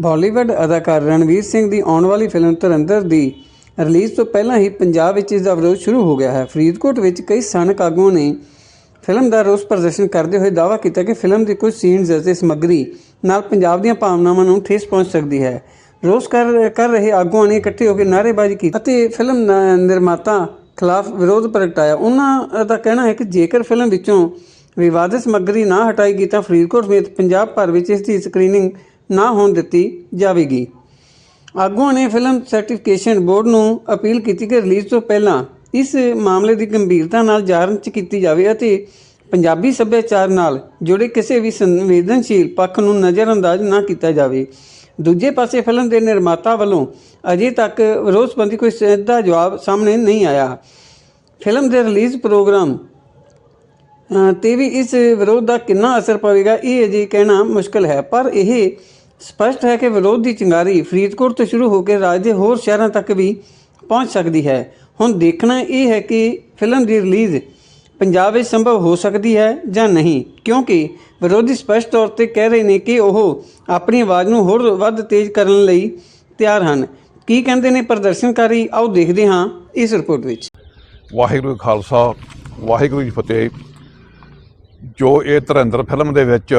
ਬਾਲੀਵੁੱਡ ਅਦਾਕਾਰ ਰਣਵੀਰ ਸਿੰਘ ਦੀ ਆਉਣ ਵਾਲੀ ਫਿਲਮ ਧੁਰੰਧਰ ਦੀ ਰਿਲੀਜ਼ ਤੋਂ ਪਹਿਲਾਂ ਹੀ ਪੰਜਾਬ ਵਿੱਚ ਇਸ ਦਾ ਵਿਰੋਧ ਸ਼ੁਰੂ ਹੋ ਗਿਆ ਹੈ। ਫਰੀਦਕੋਟ ਵਿੱਚ ਕਈ ਸਥਾਨਕ ਆਗੂਆਂ ਨੇ ਫਿਲਮ ਦਾ ਰੋਸ ਪ੍ਰਦਰਸ਼ਨ ਕਰਦੇ ਹੋਏ ਦਾਅਵਾ ਕੀਤਾ ਕਿ ਫਿਲਮ ਦੀ ਕੁਝ ਸੀਨਸ ਅਤੇ ਸਮੱਗਰੀ ਨਾਲ ਪੰਜਾਬ ਦੀਆਂ ਭਾਵਨਾਵਾਂ ਨੂੰ ਠੇਸ ਪਹੁੰਚ ਸਕਦੀ ਹੈ। ਰੋਸ ਕਰ ਕਰ ਰਹੇ ਆਗੂਆਂ ਨੇ ਇਕੱਠੇ ਹੋ ਕੇ ਨਾਅਰੇਬਾਜ਼ੀ ਕੀਤੀ ਅਤੇ ਫਿਲਮ ਨ- ਨਿਰਮਾਤਾ ਖਿਲਾਫ ਵਿਰੋਧ ਪ੍ਰਗਟਾਇਆ। ਉਹਨਾਂ ਦਾ ਕਹਿਣਾ ਹੈ ਕਿ ਜੇਕਰ ਫਿਲਮ ਵਿੱਚੋਂ ਵਿਵਾਦਿਤ ਸਮੱਗਰੀ ਨਾ ਹਟਾਈ ਗਈ ਤਾਂ ਫਰੀਦਕੋਟ ਸਮੇਤ ਪੰਜਾਬ ਭਰ ਵਿੱਚ ਇਸ ਦੀ ਸਕਰੀਨਿੰਗ ਨਾ ਹੋਣ ਦਿੱਤੀ ਜਾਵੇਗੀ। ਆਗੂਆਂ ਨੇ ਫਿਲਮ ਸਰਟੀਫਿਕੇਸ਼ਨ ਬੋਰਡ ਨੂੰ ਅਪੀਲ ਕੀਤੀ ਕਿ ਰਿਲੀਜ਼ ਤੋਂ ਪਹਿਲਾਂ ਇਸ ਮਾਮਲੇ ਦੀ ਗੰਭੀਰਤਾ ਨਾਲ ਜਾਂਚ ਕੀਤੀ ਜਾਵੇ ਅਤੇ ਪੰਜਾਬੀ ਸੱਭਿਆਚਾਰ ਨਾਲ ਜੁੜੇ ਕਿਸੇ ਵੀ ਸੰਵੇਦਨਸ਼ੀਲ ਪੱਖ ਨੂੰ ਨਜ਼ਰਅੰਦਾਜ਼ ਨਾ ਕੀਤਾ ਜਾਵੇ। ਦੂਜੇ ਪਾਸੇ ਫਿਲਮ ਦੇ ਨਿਰਮਾਤਾ ਵੱਲੋਂ ਅਜੇ ਤੱਕ ਵਿਰੋਧ ਸੰਬੰਧੀ ਕੋਈ ਸਿੱਧਾ ਜਵਾਬ ਸਾਹਮਣੇ ਨਹੀਂ ਆਇਆ। ਫਿਲਮ ਦੇ ਰਿਲੀਜ਼ ਪ੍ਰੋਗਰਾਮ ਤੇ ਵੀ ਇਸ ਵਿਰੋਧ ਦਾ ਕਿੰਨਾ ਅਸਰ ਪਵੇਗਾ, ਇਹ ਅਜੇ ਕਹਿਣਾ ਮੁਸ਼ਕਲ ਹੈ। ਪਰ ਇਹ ਸਪਸ਼ਟ ਹੈ ਕਿ ਵਿਰੋਧ ਦੀ ਚਿੰਗਾਰੀ ਫਰੀਦਕੋਟ ਤੋਂ ਸ਼ੁਰੂ ਹੋ ਕੇ ਰਾਜ ਦੇ ਹੋਰ ਸ਼ਹਿਰਾਂ ਤੱਕ ਵੀ ਪਹੁੰਚ ਸਕਦੀ ਹੈ। ਹੁਣ ਦੇਖਣਾ ਇਹ ਹੈ ਕਿ ਫਿਲਮ ਦੀ ਰਿਲੀਜ਼ ਪੰਜਾਬ ਵਿੱਚ ਸੰਭਵ ਹੋ ਸਕਦੀ ਹੈ ਜਾਂ ਨਹੀਂ, ਕਿਉਂਕਿ ਵਿਰੋਧੀ ਸਪਸ਼ਟ ਤੌਰ ਤੇ ਕਹਿ ਰਹੇ ਨੇ ਕਿ ਉਹ ਆਪਣੀ ਆਵਾਜ਼ ਨੂੰ ਹੋਰ ਵੱਧ ਤੇਜ਼ ਕਰਨ ਲਈ ਤਿਆਰ ਹਨ। ਕੀ ਕਹਿੰਦੇ ਨੇ ਪ੍ਰਦਰਸ਼ਨਕਾਰੀ? ਆਓ ਦੇਖਦੇ ਹਾਂ ਇਸ ਰਿਪੋਰਟ ਵਿੱਚ। ਵਾਹਿਗੁਰੂ ਖਾਲਸਾ, ਵਾਹਿਗੁਰੂ ਜੀ ਫਤਿਹ। ਜੋ ਇਹ ਧਰਿੰਦਰ ਫਿਲਮ ਦੇ ਵਿੱਚ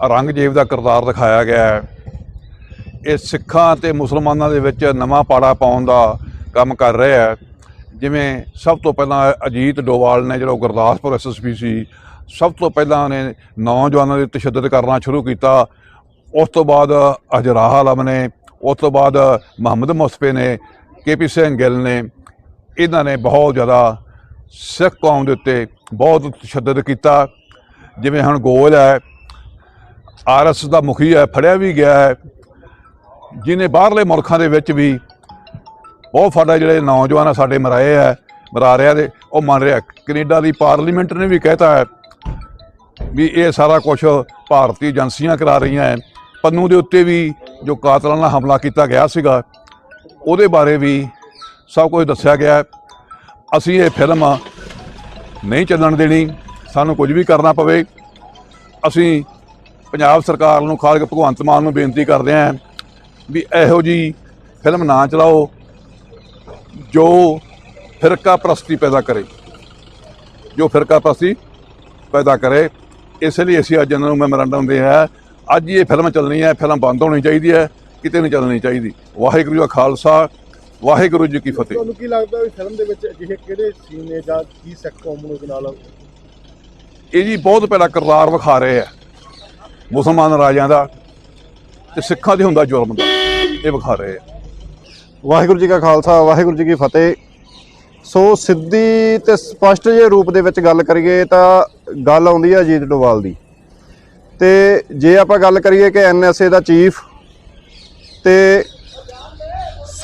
ਔਰੰਗਜ਼ੇਬ ਦਾ ਕਿਰਦਾਰ ਦਿਖਾਇਆ ਗਿਆ ਹੈ, ਇਹ ਸਿੱਖਾਂ ਤੇ ਮੁਸਲਮਾਨਾਂ ਦੇ ਵਿੱਚ ਨਵਾਂ ਪਾੜਾ ਪਾਉਣ ਦਾ ਕੰਮ ਕਰ ਰਿਹਾ ਹੈ। ਜਿਵੇਂ ਸਭ ਤੋਂ ਪਹਿਲਾਂ ਅਜੀਤ ਡੋਵਾਲ ਨੇ ਜਿਹੜਾ ਗੁਰਦਾਸਪੁਰ ਐਸਐਸਪੀ ਸੀ, ਸਭ ਤੋਂ ਪਹਿਲਾਂ ਉਹਨੇ ਨੌਜਵਾਨਾਂ ਦੇ ਤਸ਼ੱਦਦ ਕਰਨਾ ਸ਼ੁਰੂ ਕੀਤਾ। ਉਸ ਤੋਂ ਬਾਅਦ ਅਜਰਾਹ ਆਲਮ ਨੇ, ਉਸ ਤੋਂ ਬਾਅਦ ਮੁਹੰਮਦ ਮੁਸਫੇ ਨੇ ਕੇਪੀ ਸਿੰਘ ਗਿੱਲ ਨੇ, ਇਹਨਾਂ ਨੇ ਬਹੁਤ ਜ਼ਿਆਦਾ ਸਿੱਖ ਕੌਮ ਦੇ ਉੱਤੇ ਬਹੁਤ ਤਸ਼ੱਦਦ ਕੀਤਾ। ਜਿਵੇਂ ਹੁਣ ਗੋਲ ਹੈ ਆਰਐਸ ਦਾ ਮੁਖੀ ਹੈ, ਫੜਿਆ ਵੀ ਗਿਆ ਹੈ। ਜਿਹਨੇ ਬਾਹਰਲੇ ਮੁਲਕਾਂ ਦੇ ਵਿੱਚ ਵੀ ਬਹੁਤ ਫਾਡਾ ਜਿਹੜੇ ਨੌਜਵਾਨ ਆ ਸਾਡੇ ਮਰਾਏ ਆ ਮਰਾ ਰਿਆ ਦੇ ਉਹ ਮੰਨ ਰਿਹਾ। ਕੈਨੇਡਾ ਦੀ ਪਾਰਲੀਮੈਂਟ ਨੇ ਵੀ ਕਹਿਤਾ ਹੈ ਵੀ ਇਹ ਸਾਰਾ ਕੁਝ ਭਾਰਤੀ ਏਜੰਸੀਆਂ ਕਰਾ ਰਹੀਆਂ ਹੈ। ਪੰਨੂ ਦੇ ਉੱਤੇ ਵੀ ਜੋ ਕਾਤਲਾਂ ਨਾਲ ਹਮਲਾ ਕੀਤਾ ਗਿਆ ਸੀਗਾ, ਉਹਦੇ ਬਾਰੇ ਵੀ ਸਭ ਕੁਝ ਦੱਸਿਆ ਗਿਆ ਅਸੀਂ ਇਹ ਫਿਲਮ ਨਹੀਂ ਚੱਲਣ ਦੇਣੀ, ਸਾਨੂੰ ਕੁਝ ਵੀ ਕਰਨਾ ਪਵੇ। ਅਸੀਂ ਪੰਜਾਬ ਸਰਕਾਰ ਨੂੰ ਖਾਸ ਭਗਵੰਤ ਮਾਨ ਨੂੰ ਬੇਨਤੀ ਕਰਦੇ ਹਾਂ ਵੀ ਇਹੋ ਜੀ ਫਿਲਮ ਨਾ ਚਲਾਓ, ਜੋ ਫਿਰਕਾ ਪ੍ਰਸਤੀ ਪੈਦਾ ਕਰੇ। ਜੋ ਫਿਰਕਾ ਪ੍ਰਸਤੀ ਪੈਦਾ ਕਰੇ, ਇਸ ਲਈ ਅਸੀਂ ਅੱਜ ਇਹਨਾਂ ਨੂੰ ਮੈਮੋਰੰਡਮ ਦੇ ਹੈ, ਅੱਜ ਹੀ ਇਹ ਫਿਲਮ ਚੱਲਣੀ ਹੈ, ਫਿਲਮ ਬੰਦ ਹੋਣੀ ਚਾਹੀਦੀ ਹੈ, ਕਿਤੇ ਨਹੀਂ ਚੱਲਣੀ ਚਾਹੀਦੀ। ਵਾਹਿਗੁਰੂ ਜੀ ਕਾ ਖਾਲਸਾ ਵਾਹਿਗੁਰੂ ਜੀ ਕੀ ਫਤਿਹ। ਤੁਹਾਨੂੰ ਕੀ ਲੱਗਦਾ ਵੀ ਫਿਲਮ ਦੇ ਵਿੱਚ ਅਜਿਹੇ ਕਿਹੜੇ ਸੀਨ ਨੇ ਜਾਂ ਕੀ ਸਿੱਖ ਕੌਮ ਨੂੰ ਨਾਲ ਇਹ ਜੀ ਬਹੁਤ ਪਹਿਲਾ ਕਿਰਦਾਰ ਵਿਖਾ ਰਹੇ ਆ। ਮੁਸਲਮਾਨ ਰਾਜਿਆਂ ਦਾ ਤੇ ਸਿੱਖਾਂ ਦੇ ਹੁੰਦਾ ਜ਼ੁਲਮ ਦਾ। ਇਹ ਵਿਖਾ ਰਹੇ ਆ। ਵਾਹਿਗੁਰੂ ਜੀ ਕਾ ਖਾਲਸਾ ਵਾਹਿਗੁਰੂ ਜੀ ਕੀ ਫਤਿਹ। ਸੋ ਸਿੱਧੀ ਤੇ ਸਪਸ਼ਟ ਜੇ ਰੂਪ ਦੇ ਵਿੱਚ ਗੱਲ ਕਰੀਏ ਤਾਂ ਗੱਲ ਆਉਂਦੀ ਹੈ ਅਜੀਤ ਡੋਵਾਲ ਦੀ। ਤੇ ਜੇ ਆਪਾਂ ਗੱਲ ਕਰੀਏ ਕਿ ਐਨਐਸਏ ਦਾ ਚੀਫ ਤੇ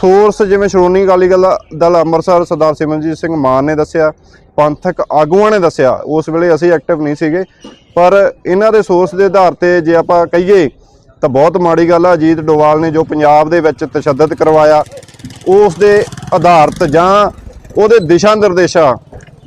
ਸੋਰਸ ਜਿਵੇਂ ਸ਼੍ਰੋਮਣੀ ਅਕਾਲੀ ਦਲ ਦਲ ਅੰਮ੍ਰਿਤਸਰ ਸਰਦਾਰ ਸਿਮਰਨਜੀਤ ਸਿੰਘ ਮਾਨ ਨੇ ਦੱਸਿਆ, ਪੰਥਕ ਆਗੂਆਂ ਨੇ ਦੱਸਿਆ, ਉਸ ਵੇਲੇ ਅਸੀਂ ਐਕਟਿਵ ਨਹੀਂ ਸੀਗੇ। ਪਰ ਇਹਨਾਂ ਦੇ ਸੋਰਸ ਦੇ ਆਧਾਰ ਤੇ ਜੇ ਆਪਾਂ ਕਹੀਏ, ਤਾਂ ਬਹੁਤ ਮਾੜੀ ਗੱਲ ਆ, ਅਜੀਤ ਡੋਵਾਲ ਨੇ ਜੋ ਪੰਜਾਬ ਦੇ ਵਿੱਚ ਤਸ਼ੱਦਦ ਕਰਵਾਇਆ, ਉਸ ਦੇ ਆਧਾਰਤ ਜਾਂ ਉਹਦੇ ਦਿਸ਼ਾ ਨਿਰਦੇਸ਼ਾਂ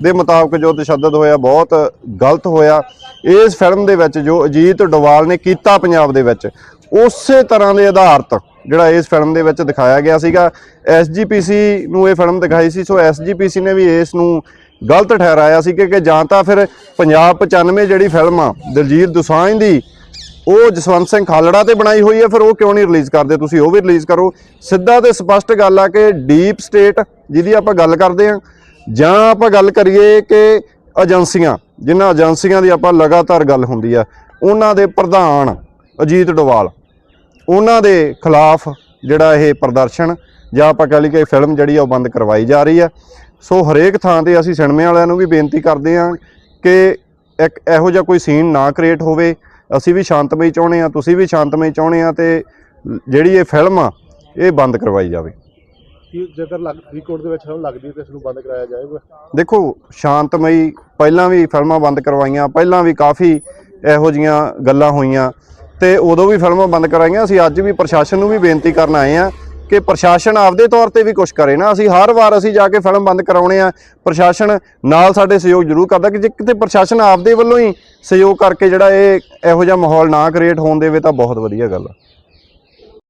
ਦੇ ਮੁਤਾਬਕ ਜੋ ਤਸ਼ੱਦਦ ਹੋਇਆ, ਬਹੁਤ ਗਲਤ ਹੋਇਆ। ਇਸ ਫਿਲਮ ਦੇ ਵਿੱਚ ਜੋ ਅਜੀਤ ਡੋਵਾਲ ਨੇ ਕੀਤਾ ਪੰਜਾਬ ਦੇ ਵਿੱਚ, ਉਸੇ ਤਰ੍ਹਾਂ ਦੇ ਆਧਾਰਤ ਜਿਹੜਾ ਇਸ ਫਿਲਮ ਦੇ ਵਿੱਚ ਦਿਖਾਇਆ ਗਿਆ ਸੀਗਾ। ਐਸਜੀਪੀਸੀ ਨੂੰ ਇਹ ਫਿਲਮ ਦਿਖਾਈ ਸੀ, ਸੋ ਐਸਜੀਪੀਸੀ ਨੇ ਵੀ ਇਸ ਨੂੰ ਗਲਤ ਠਹਿਰਾਇਆ ਸੀ ਕਿ ਜਾਂ ਤਾਂ ਫਿਰ ਪੰਜਾਬ 95 ਜਿਹੜੀ ਫਿਲਮ ਆ, ਦਲਜੀਤ ਦੁਸਾਂਝ ਦੀ, ਉਹ ਜਸਵੰਤ ਸਿੰਘ ਖਾਲੜਾ ਤੇ ਬਣਾਈ ਹੋਈ ਹੈ ਫਿਰ ਉਹ ਕਿਉਂ ਨਹੀਂ ਰਿਲੀਜ਼ ਕਰਦੇ? ਤੁਸੀਂ ਉਹ ਵੀ ਰਿਲੀਜ਼ ਕਰੋ। ਸਿੱਧਾ ਤੇ ਸਪਸ਼ਟ ਗੱਲ ਆ ਕਿ ਡੀਪ ਸਟੇਟ ਜਿਹਦੀ ਆਪਾਂ ਗੱਲ ਕਰਦੇ ਆ ਜਾਂ ਆਪਾਂ ਗੱਲ ਕਰੀਏ ਕਿ ਏਜੰਸੀਆਂ, ਜਿਨ੍ਹਾਂ ਏਜੰਸੀਆਂ ਦੀ ਆਪਾਂ ਲਗਾਤਾਰ ਗੱਲ ਹੁੰਦੀ ਆ, ਉਹਨਾਂ ਦੇ ਪ੍ਰਧਾਨ ਅਜੀਤ ਡੋਵਾਲ। ਉਹਨਾਂ ਦੇ ਖਿਲਾਫ ਜਿਹੜਾ ਇਹ ਪ੍ਰਦਰਸ਼ਨ ਜਾਂ ਆਪਾਂ ਕਹ ਲਈ ਕਿ ਫਿਲਮ ਜਿਹੜੀ ਆ ਉਹ ਬੰਦ ਕਰਵਾਈ ਜਾ ਰਹੀ ਆ। ਸੋ ਹਰੇਕ ਥਾਂ ਤੇ ਅਸੀਂ ਸਿਨੇਮੇ ਵਾਲਿਆਂ ਨੂੰ ਵੀ ਬੇਨਤੀ ਕਰਦੇ ਹਾਂ ਕਿ ਇੱਕ ਇਹੋ ਜਿਹਾ ਕੋਈ ਸੀਨ ਨਾ ਕ੍ਰੀਏਟ ਹੋਵੇ। ਅਸੀਂ ਵੀ ਸ਼ਾਂਤਮਈ ਚਾਹੁੰਦੇ ਆ ਤੁਸੀਂ ਵੀ ਸ਼ਾਂਤਮਈ ਚਾਹੁੰਦੇ ਆ ਤੇ ਜਿਹੜੀ ਇਹ ਫਿਲਮ ਆ ਇਹ ਬੰਦ ਕਰਵਾਈ ਜਾਵੇ। ਜੇਕਰ ਲੱਗ ਫਰੀਦਕੋਟ ਦੇ ਵਿੱਚ ਫਿਲਮ ਲੱਗਦੀ ਹੈ ਤਾਂ ਇਸ ਨੂੰ ਬੰਦ ਕਰਾਇਆ ਜਾਏਗਾ? ਦੇਖੋ ਸ਼ਾਂਤਮਈ ਪਹਿਲਾਂ ਵੀ ਫਿਲਮਾਂ ਬੰਦ ਕਰਵਾਈਆਂ ਪਹਿਲਾਂ ਵੀ ਕਾਫੀ ਇਹੋ ਜੀਆਂ ਗੱਲਾਂ ਹੋਈਆਂ। ਤੇ ਉਦੋਂ ਵੀ ਫਿਲਮਾਂ ਬੰਦ ਕਰਾਈਆਂ। ਅਸੀਂ ਅੱਜ ਵੀ ਪ੍ਰਸ਼ਾਸਨ ਨੂੰ ਵੀ ਬੇਨਤੀ ਕਰਨ ਆਏ ਆ ਕਿ ਪ੍ਰਸ਼ਾਸਨ ਆਪਦੇ ਤੌਰ ਤੇ ਵੀ ਕੁਝ ਕਰੇ ਨਾ। ਅਸੀਂ ਹਰ ਵਾਰ ਅਸੀਂ ਜਾ ਕੇ ਫਿਲਮ ਬੰਦ ਕਰਾਉਣੇ ਆ ਪ੍ਰਸ਼ਾਸਨ ਨਾਲ ਸਾਡੇ ਸਹਿਯੋਗ ਜ਼ਰੂਰ ਕਰਦਾ ਕਿ ਜੇ ਕਿਤੇ ਪ੍ਰਸ਼ਾਸਨ ਆਪਦੇ ਵੱਲੋਂ ਹੀ ਸਹਿਯੋਗ ਕਰਕੇ ਜਿਹੜਾ ਇਹ ਇਹੋ ਜਿਹਾ ਮਾਹੌਲ ਨਾ ਕ੍ਰੀਏਟ ਹੋਣ ਦੇਵੇ ਤਾਂ ਬਹੁਤ ਵਧੀਆ ਗੱਲ ਆ।